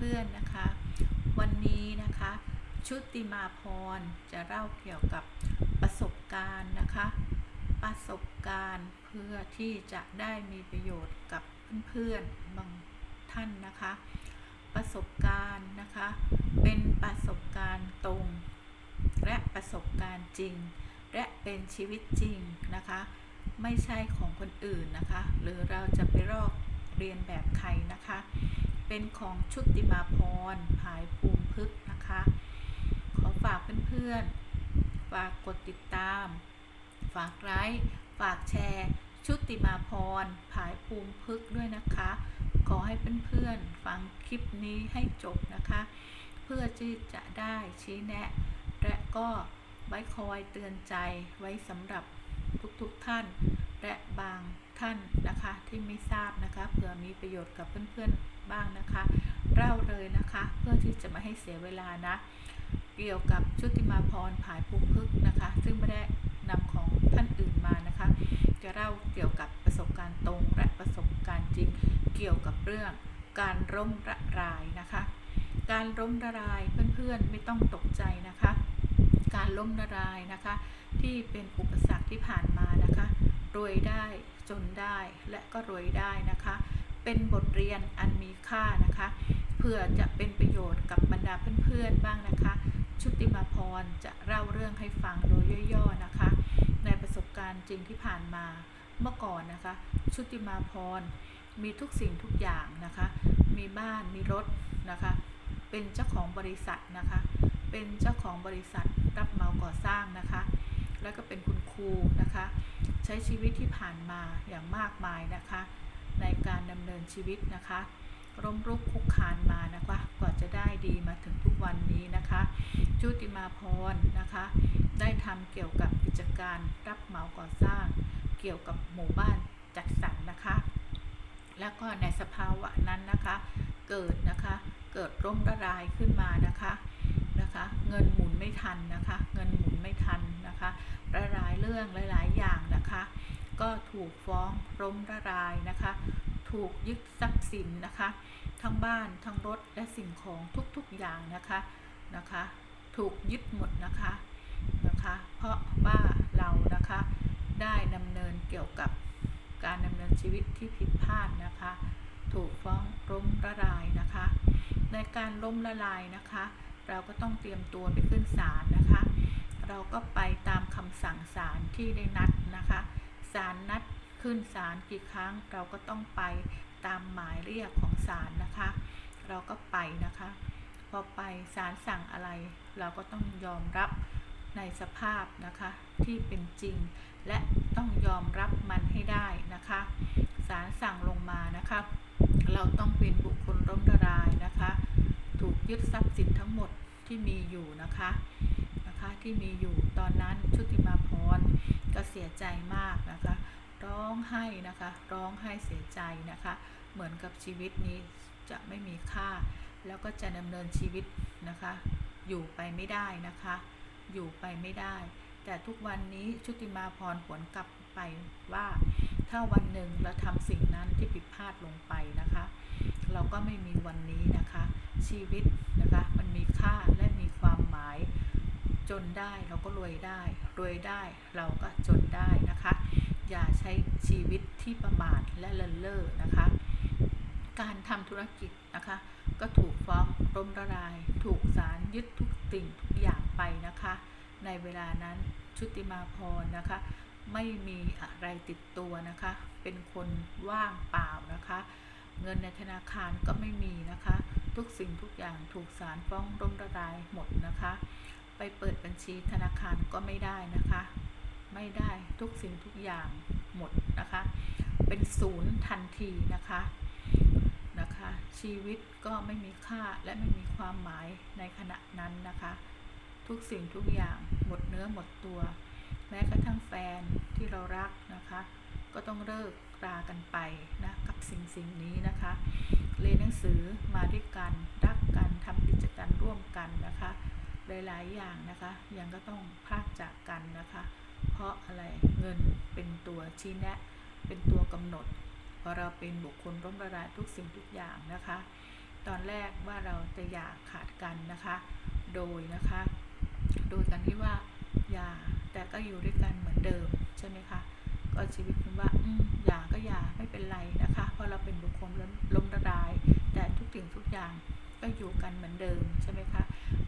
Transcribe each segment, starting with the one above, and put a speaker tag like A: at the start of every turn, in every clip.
A: พื่อนๆนะคะ วันนี้นะคะ ชุติมาพรจะเล่าเกี่ยวกับประสบการณ์นะคะ ประสบการณ์เพื่อที่จะได้มีประโยชน์กับเพื่อนๆบางท่านนะคะ ประสบการณ์นะคะ เป็นประสบการณ์ตรง และประสบการณ์จริง และเป็นชีวิตจริงนะคะ ไม่ใช่ของคนอื่นนะคะ หรือเราจะไปลอกเรียนแบบใครนะคะ เป็นของชุติมาพรภายภูมิพึกนะคะ ขอฝากเพื่อนๆ ฝากกดติดตาม ฝากไลค์ฝากแชร์ ชุติมาพรภายภูมิพึกด้วยนะคะ ขอให้เพื่อนๆ ฟังคลิปนี้ให้จบนะคะ เพื่อที่จะได้ชี้แนะ และก็ไว้คอยเตือนใจไว้สำหรับทุกๆท่าน และบางท่านนะคะที่ไม่ทราบนะคะเผื่อมีประโยชน์กับเพื่อนๆ บ้างนะคะเล่าเลยนะคะ เพื่อที่จะไม่ให้เสียเวลานะ เกี่ยวกับชุติมาพรผายภูมิพึกนะคะ ซึ่งไม่ได้นำของท่านอื่นมานะคะ จะเล่าเกี่ยวกับประสบการณ์ตรงและประสบการณ์จริง เกี่ยวกับเรื่องการร่มระรายนะคะ การล้มละลายเพื่อนๆไม่ต้องตกใจนะคะ การล้มละลายนะคะ ที่เป็นอุปสรรคที่ผ่านมานะคะรวยได้จนได้และก็รวยได้นะคะ เป็นบทเรียนอันมีค่านะคะ เพื่อจะเป็นประโยชน์กับบรรดาเพื่อนๆบ้างนะคะ ชุติมาพรจะเล่าเรื่องให้ฟังโดยย่อๆนะคะ ในประสบการณ์จริงที่ผ่านมาเมื่อก่อนนะคะ ชุติมาพรมีทุกสิ่งทุกอย่างนะคะ มีบ้านมีรถนะคะ เป็นเจ้าของบริษัทนะคะ เป็นเจ้าของบริษัทรับเหมาก่อสร้างนะคะ แล้วก็เป็นคุณครูนะคะ ใช้ชีวิตที่ผ่านมาอย่างมากมายนะคะ ในการดำเนินชีวิตนะคะร่มรุกคุกคานมานะคะกว่าจะได้ดีมาถึงทุกวันนี้นะคะชุติมาพรนะคะ ได้ทำเกี่ยวกับกิจการรับเหมาก่อสร้าง เกี่ยวกับหมู่บ้านจัดสรรนะคะ แล้วก็ในสภาวะนั้นนะคะ เกิดนะคะเกิดร่มระลายขึ้นมานะคะนะคะ เงินหมุนไม่ทันนะคะ เงินหมุนไม่ทันนะคะหลายๆเรื่องหลาย ๆ อย่างนะคะ ก็ถูกฟ้องร่มระลายนะคะ ถูกยึดทรัพย์สินนะคะ ทั้งบ้านทั้งรถและสิ่งของทุกๆอย่างนะคะนะคะ ถูกยึดหมดนะคะนะคะ เพราะว่าเรานะคะ ได้ดำเนินเกี่ยวกับการดำเนินชีวิตที่ผิดพลาดนะคะ ถูกฟ้องล้มละลายนะคะ ในการล้มละลายนะคะ เราก็ต้องเตรียมตัวไปขึ้นศาลนะคะ เราก็ไปตามคำสั่งศาลที่ได้นัดนะคะ ศาลนัดขึ้นศาลกี่ครั้งเราก็ต้องไปตามหมายเรียกของศาลนะคะ เราก็ไปนะคะ พอไปศาลสั่งอะไร เราก็ต้องยอมรับในสภาพนะคะที่เป็นจริง และต้องยอมรับมันให้ได้นะคะศาลสั่งลงมานะคะ เราต้องเป็นบุคคลร่มละลายนะคะ ถูกยึดทรัพย์สินทั้งหมดที่มีอยู่นะคะนะคะที่มีอยู่ตอนนั้นชุติมาพร ก็เสียใจมากนะคะ ร้องไห้นะคะ ร้องไห้เสียใจนะคะ เหมือนกับชีวิตนี้จะไม่มีค่า แล้วก็จะดำเนินชีวิตนะคะ อยู่ไปไม่ได้นะคะ อยู่ไปไม่ได้ แต่ทุกวันนี้ชุติมาพรผลกลับไปว่า ถ้าวันหนึ่งเราทำสิ่งนั้นที่ผิดพลาดลงไปนะคะ เราก็ไม่มีวันนี้นะคะ ชีวิตนะคะมันมีค่าและมีความหมาย จนได้เราก็รวยได้ รวยได้เราก็จนได้นะคะ อย่าใช้ชีวิตที่ประมาทและเลินเล่อนะคะ การทำธุรกิจนะคะ ก็ถูกฟ้องล้มละลาย ถูกศาลยึดทุกสิ่งทุกอย่างไปนะคะ ในเวลานั้นชุติมาพรนะคะ ไม่มีอะไรติดตัวนะคะ เป็นคนว่างเปล่านะคะ เงินในธนาคารก็ไม่มีนะคะ ทุกสิ่งทุกอย่างถูกศาลฟ้องล้มละลายหมดนะคะ ไปเปิดบัญชีธนาคารก็ไม่ได้นะคะ ไม่ได้ทุกสิ่งทุกอย่างหมดนะคะ เป็นศูนย์ทันทีนะคะนะคะ ชีวิตก็ไม่มีค่าและไม่มีความหมายในขณะนั้นนะคะ ทุกสิ่งทุกอย่างหมดเนื้อหมดตัว แม้กระทั่งแฟนที่เรารักนะคะ ก็ต้องเลิกรากันไปนะกับสิ่งสิ่งนี้นะคะเรียนหนังสือมาด้วยกันรักกันทำกิจการร่วมกันนะคะ หลาย ๆ อย่างนะคะ ยังก็ต้องพลากจากกันนะคะ เพราะอะไรเงินเป็นตัวชี้แนะ เป็นตัวกำหนดพอเราเป็นบุคคลร่มละลายทุกสิ่งทุกอย่างนะคะ ตอนแรกว่าเราจะอยากขาดกันนะคะ โดยนะคะ โดยกันที่ว่าอย่าแต่ก็อยู่ด้วยกันเหมือนเดิมใช่ไหมคะก็ชีวิตคุณว่าอืมอย่าก็อย่าไม่เป็นไรนะคะ เพราะเราเป็นบุคคลล้มละลายแต่ทุกสิ่งทุกอย่าง ก็อยู่กันเหมือนเดิมใช่ไหมคะ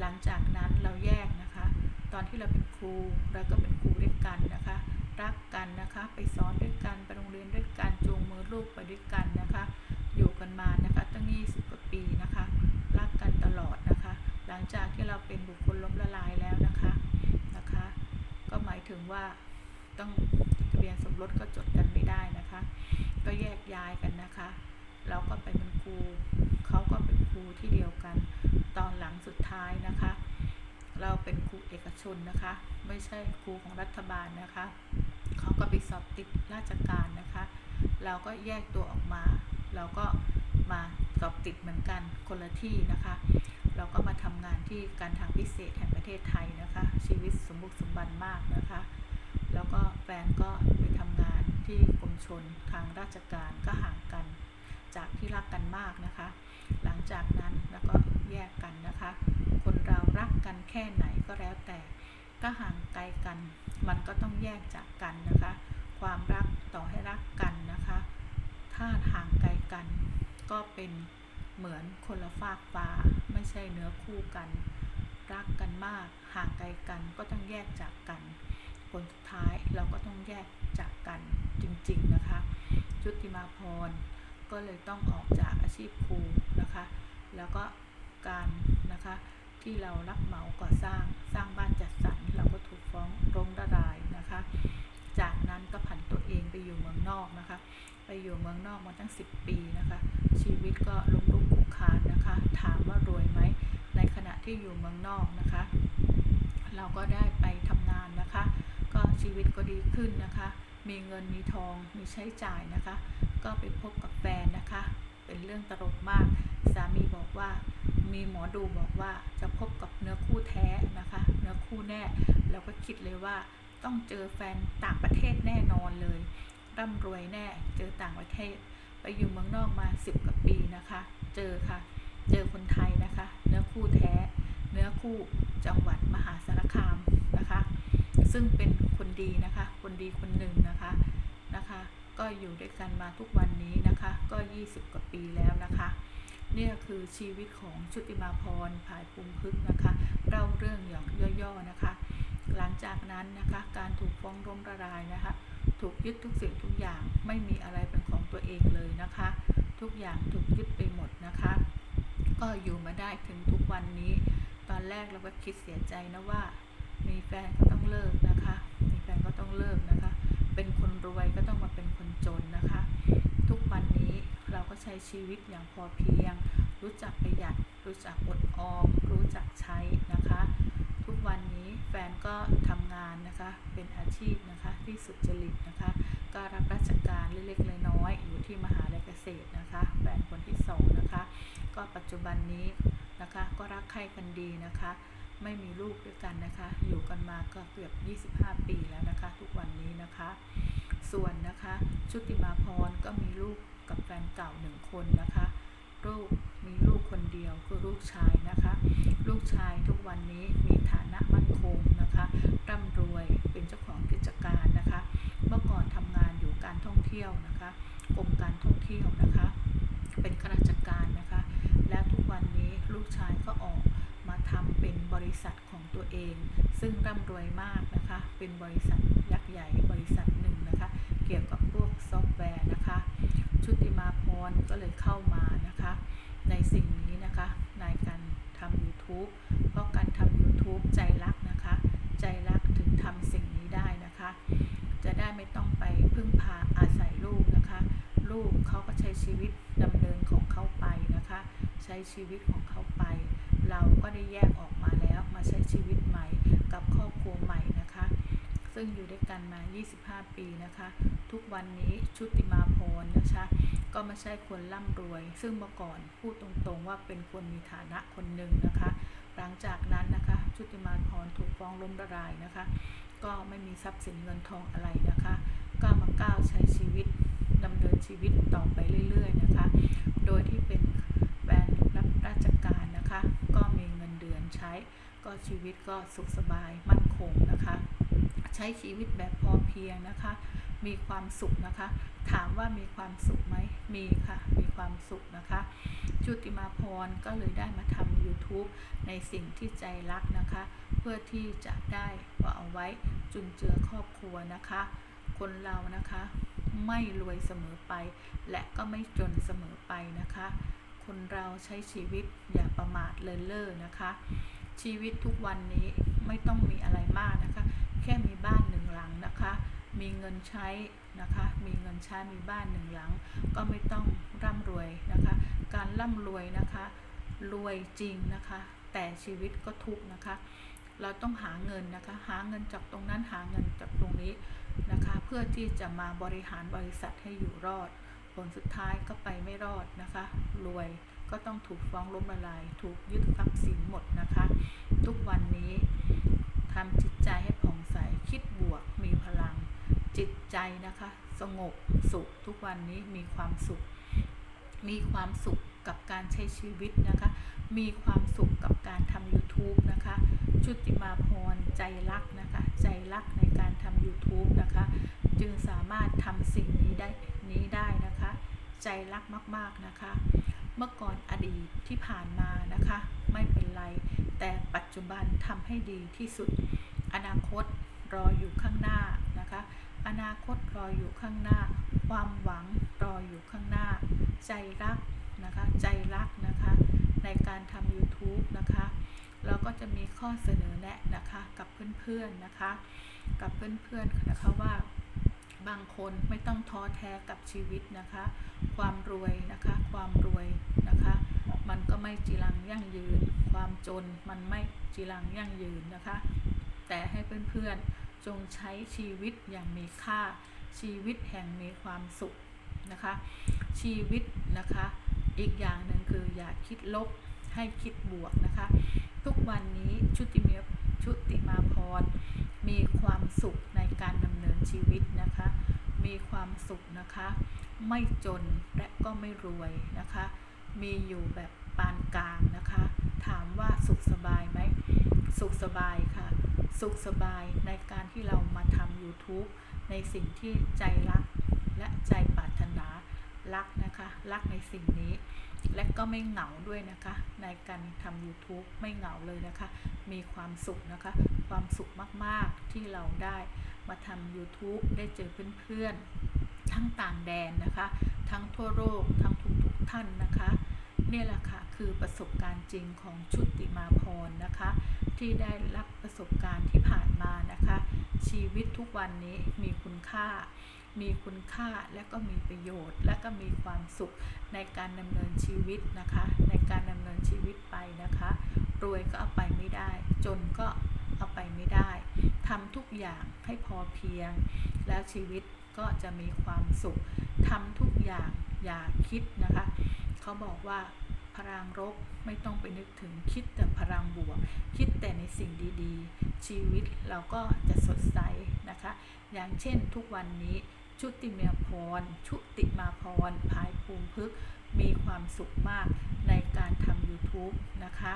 A: หลังจากนั้นเราแยกนะคะ ตอนที่เราเป็นครูเราก็เป็นครูด้วยกันนะคะ รักกันนะคะไปสอนด้วยกันไปโรงเรียนด้วยกันจูงมือลูกไปด้วยกันนะคะ อยู่กันมานะคะตั้ง20กว่าปีนะคะ รักกันตลอดนะคะ หลังจากที่เราเป็นบุคคลล้มละลายแล้วนะคะนะคะ ก็หมายถึงว่าต้องทะเบียนสมรสก็จดกันไม่ได้นะคะ ก็แยกย้ายกันนะคะ เราก็ไปเป็นครูเขาก็เป็นครูที่เดียวกัน ตอนหลังสุดท้ายนะคะ เราเป็นครูเอกชนนะคะ ไม่ใช่ครูของรัฐบาลนะคะเขาก็ไปสอบติดราชการนะคะ เราก็แยกตัวออกมา เราก็มาสอบติดเหมือนกันคนละที่นะคะ เราก็มาทำงานที่การทางพิเศษแห่งประเทศไทยนะคะ ชีวิตสมบุกสมบันมากนะคะ แล้วก็แฟนก็ไปทำงานที่กรมชนทางราชการก็ห่างกันจากที่รักกันมากนะคะ หลังจากนั้นแล้วก็แยกกันนะคะ คนเรารักกันแค่ไหนก็แล้วแต่ ก็ห่างไกลกัน มันก็ต้องแยกจากกันนะคะ ความรักต่อให้รักกันนะคะ ถ้าห่างไกลกัน ก็เป็นเหมือนคนละฟากฟ้าไม่ใช่เนื้อคู่กัน รักกันมาก ห่างไกลกันก็ต้องแยกจากกันผลสุดท้ายเราก็ต้องแยกจากกันจริงๆนะคะชุติมาพรก็เลยต้องออกจากอาชีพครูนะคะ แล้วก็การนะคะที่เรารับเหมาก่อสร้างสร้างบ้านจัดสรร ฟ้องล้มละลายนะคะ จากนั้นก็ผันตัวเองไปอยู่เมืองนอกนะคะ ไปอยู่เมืองนอกมาตั้ง 10 ปีนะคะ ชีวิตก็ล้มลุกคุกคานนะคะ ถามว่ารวยไหม ในขณะที่อยู่เมืองนอกนะคะ เราก็ได้ไปทำงานนะคะ ก็ชีวิตก็ดีขึ้นนะคะ มีเงินมีทองมีใช้จ่ายนะคะ ก็ไปพบกับแฟนนะคะ เป็นเรื่องตลกมาก สามีบอกว่า มีหมอดูบอกว่าจะพบกับเนื้อคู่แท้นะคะ เนื้อคู่แน่เราก็คิดเลยว่าต้องเจอแฟนต่างประเทศแน่นอนเลยร่ำรวยแน่เจอต่างประเทศ ไปอยู่เมืองนอกมา 10กว่าปีนะคะ เจอค่ะ เจอคนไทยนะคะ เนื้อคู่แท้ เนื้อคู่จังหวัดมหาสารคามนะคะ ซึ่งเป็นคนดีนะคะ คนดีคนหนึ่งนะคะนะคะ ก็อยู่ด้วยกันมาทุกวันนี้นะคะ ก็ 20กว่าปีแล้วนะคะ นี่คือชีวิตของชุติมาพรภายภูมิพึกษ์นะคะเล่าเรื่องอย่างย่อๆนะคะ หลังจากนั้นนะคะการถูกฟ้องล้มละลายนะคะ ถูกยึดทุกสิ่งทุกอย่างไม่มีอะไรเป็นของตัวเองเลยนะคะ ทุกอย่างถูกยึดไปหมดนะคะ ก็อยู่มาได้ถึงทุกวันนี้ ตอนแรกเราก็คิดเสียใจนะว่า มีแฟนก็ต้องเลิกนะคะ ช้ชีวิตอย่างพอเพียง รู้จักประหยัด รู้จักอดออม รู้จักใช้นะคะ ทุกวันนี้แฟนก็ทำงานนะคะ เป็นอาชีพนะคะที่สุจริตนะคะ ก็รับราชการเล็กๆน้อยๆอยู่ที่มหาลัยเกษตรนะคะ แฟนคนที่สองนะคะ ก็ปัจจุบันนี้นะคะก็รักใคร่กันดีนะคะไม่มีลูกด้วยกันนะคะ อยู่กันมาก็เกือบ 25 ปีแล้วนะคะ ทุกวันนี้นะคะ ส่วนนะคะ ชุติมาพรก็มีลูก กับแฟนเก่าหนึ่งคนนะคะลูกมีลูกคนเดียวคือลูกชายนะคะ ลูกชายทุกวันนี้มีฐานะมั่นคงนะคะร่ำรวยเป็นเจ้าของกิจการนะคะ เมื่อก่อนทำงานอยู่การท่องเที่ยวนะคะกรมการท่องเที่ยวนะคะ เป็นข้าราชการนะคะ แล้วทุกวันนี้ลูกชายก็ออกมาทำเป็นบริษัทของตัวเอง ซึ่งร่ำรวยมากนะคะ เป็นบริษัทยักษ์ใหญ่บริษัทหนึ่งนะคะ เกี่ยวกับพวกซอฟต์แวร์นะคะ ชุติมาพรก็เลยเข้ามานะคะ ในสิ่งนี้นะคะในการทำ YouTube เพราะการทำ YouTube ใจรักนะคะ ใจรักถึงทำสิ่งนี้ได้นะคะ จะได้ไม่ต้องไปพึ่งพาอาศัยลูกนะคะ ลูกเขาก็ใช้ชีวิตดำเนินของเขาไปนะคะ ใช้ชีวิตของเขาไป เราก็ได้แยกออกมาแล้วมาใช้ชีวิตใหม่กับครอบครัวใหม่นะคะ ซึ่งอยู่ด้วยกันมา 25 ปีนะคะ ทุกวันนี้ชุติมา พรนะคะ ก็ไม่ใช่คนร่ำรวย ซึ่งเมื่อก่อนพูดตรงๆว่าเป็นคนมีฐานะคนหนึ่งนะคะ หลังจากนั้นนะคะชุติมาพรถูกฟ้องล้มละลายนะคะ ก็ไม่มีทรัพย์สินเงินทองอะไรนะคะก็มาก้าวใช้ชีวิตดำเนินชีวิตต่อไปเรื่อยๆนะคะ โดยที่เป็นแฟนรับราชการนะคะ ก็มีเงินเดือนใช้ ก็ชีวิตก็สุขสบายมั่นคงนะคะ ใช้ชีวิตแบบพอเพียงนะคะ มีความสุขนะคะ ถามว่ามีความสุขไหมมีค่ะ มีความสุขนะคะชุติมาพรก็เลยได้มาทำ YouTube ในสิ่งที่ใจรักนะคะ เพื่อที่จะได้เอาไว้จุนเจือครอบครัวนะคะ คนเรานะคะ ไม่รวยเสมอไป และก็ไม่จนเสมอไปนะคะ คนเราใช้ชีวิตอย่าประมาทเลินเล่อนะคะ ชีวิตทุกวันนี้ไม่ต้องมีอะไรมากนะคะ แค่มีบ้านหนึ่งหลังนะคะ มีเงินใช้นะคะ มีเงินใช้มีบ้านหนึ่งหลัง ก็ไม่ต้องร่ำรวยนะคะ การร่ำรวยนะคะ รวยจริงนะคะ แต่ชีวิตก็ทุกข์นะคะ เราต้องหาเงินนะคะ หาเงินจากตรงนั้นหาเงินจากตรงนี้นะคะ เพื่อที่จะมาบริหารบริษัทให้อยู่รอด ผลสุดท้ายก็ไปไม่รอดนะคะ รวยก็ต้องถูกฟ้องล้มละลาย ถูกยึดทรัพย์สินหมดนะคะ ทุกวันนี้ทำจิตใจให้ผ่องใส คิดบวก จิตใจนะคะ สงบสุขทุกวันนี้มีความสุข มีความสุขกับการใช้ชีวิตนะคะ มีความสุขกับการทำ YouTube นะคะชุติมาพรใจรักนะคะ ใจรักในการทำ YouTube นะคะ จึงสามารถทำสิ่งนี้ได้นี้ได้นะคะ ใจรักมากๆนะคะ เมื่อก่อนอดีตที่ผ่านมานะคะ ไม่เป็นไร แต่ปัจจุบันทำให้ดีที่สุด อนาคตรออยู่ข้างหน้านะคะ อนาคตรออยู่ข้างหน้า ความหวังรออยู่ข้างหน้า ใจรักนะคะ ใจรักนะคะ ในการทำ YouTube นะคะ เราก็จะมีข้อเสนอแนะนะคะกับเพื่อนๆนะคะ กับเพื่อนๆนะคะว่าบางคนไม่ต้องท้อแท้กับชีวิตนะคะ ความรวยนะคะ ความรวยนะคะ มันก็ไม่จีรังยั่งยืน ความจนมันไม่จีรังยั่งยืนนะคะ แต่ให้เพื่อนๆ จงใช้ชีวิตอย่างมีค่า ชีวิตแห่งมีความสุขนะคะ ชีวิตนะคะ อีกอย่างหนึ่งคืออย่าคิดลบให้คิดบวกนะคะ ทุกวันนี้ชุติมีชุติมาพรมีความสุขในการดำเนินชีวิตนะคะ มีความสุขนะคะ ไม่จนและก็ไม่รวยนะคะ มีอยู่แบบปานกลางนะคะ ถามว่าสุขสบายไหม สุขสบายค่ะ สุขสบายในการที่เรามาทำ YouTube ในสิ่งที่ใจรักและใจปรารถนารักนะคะ รักในสิ่งนี้ และก็ไม่เหงาด้วยนะคะ ในการทำ YouTube ไม่เหงาเลยนะคะ มีความสุขนะคะ ความสุขมากๆที่เราได้มาทำ YouTube ได้เจอเพื่อนๆ ทั้งต่างแดนนะคะ ทั้งทั่วโลกทั้งทุกๆท่านนะคะ นี่แหละค่ะ คือประสบการณ์จริงของชุติมาพรนะคะ ที่ได้รับประสบการณ์ที่ผ่านมานะคะ ชีวิตทุกวันนี้มีคุณค่า มีคุณค่าและก็มีประโยชน์ และก็มีความสุขในการดำเนินชีวิตนะคะ ในการดำเนินชีวิตไปนะคะรวยก็เอาไปไม่ได้ จนก็เอาไปไม่ได้ทำทุกอย่างให้พอเพียง แล้วชีวิตก็จะมีความสุขทำทุกอย่างอย่าคิดนะคะ เขาบอกว่า พลังรบไม่ต้องไปนึกถึงคิดแต่พลังบวก คิดแต่ในสิ่งดีๆ ชีวิตเราก็จะสดใสนะคะ อย่างเช่นทุกวันนี้ชุติเมียพร ชุติมาพรภายภูมิพึกมีความสุขมากในการทำ YouTube นะคะ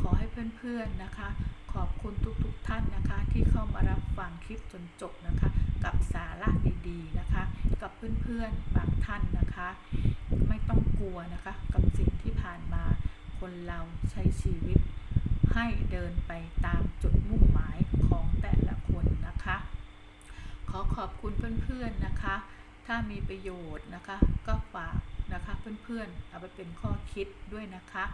A: ขอให้เพื่อนๆนะคะ ขอบคุณทุกๆท่านนะคะ ที่เข้ามารับฟังคลิปจนจบนะคะ กับสาระดีๆนะคะ กับเพื่อนๆบางท่านนะคะ ไม่ต้องกลัวนะคะ กับสิ่งที่ผ่านมาคนเราใช้ชีวิต ให้เดินไปตามจุดมุ่งหมายของแต่ละคนนะคะ ขอขอบคุณเพื่อนๆนะคะ ถ้ามีประโยชน์นะคะ ก็ฝากนะคะเพื่อนๆเอาไปเป็นข้อคิดด้วยนะคะ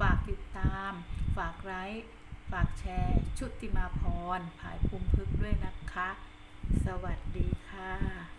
A: ฝากติดตาม ฝากไลค์ฝากแชร์ ชุติมาพรภายภูมิพึกด้วยนะคะ สวัสดีค่ะ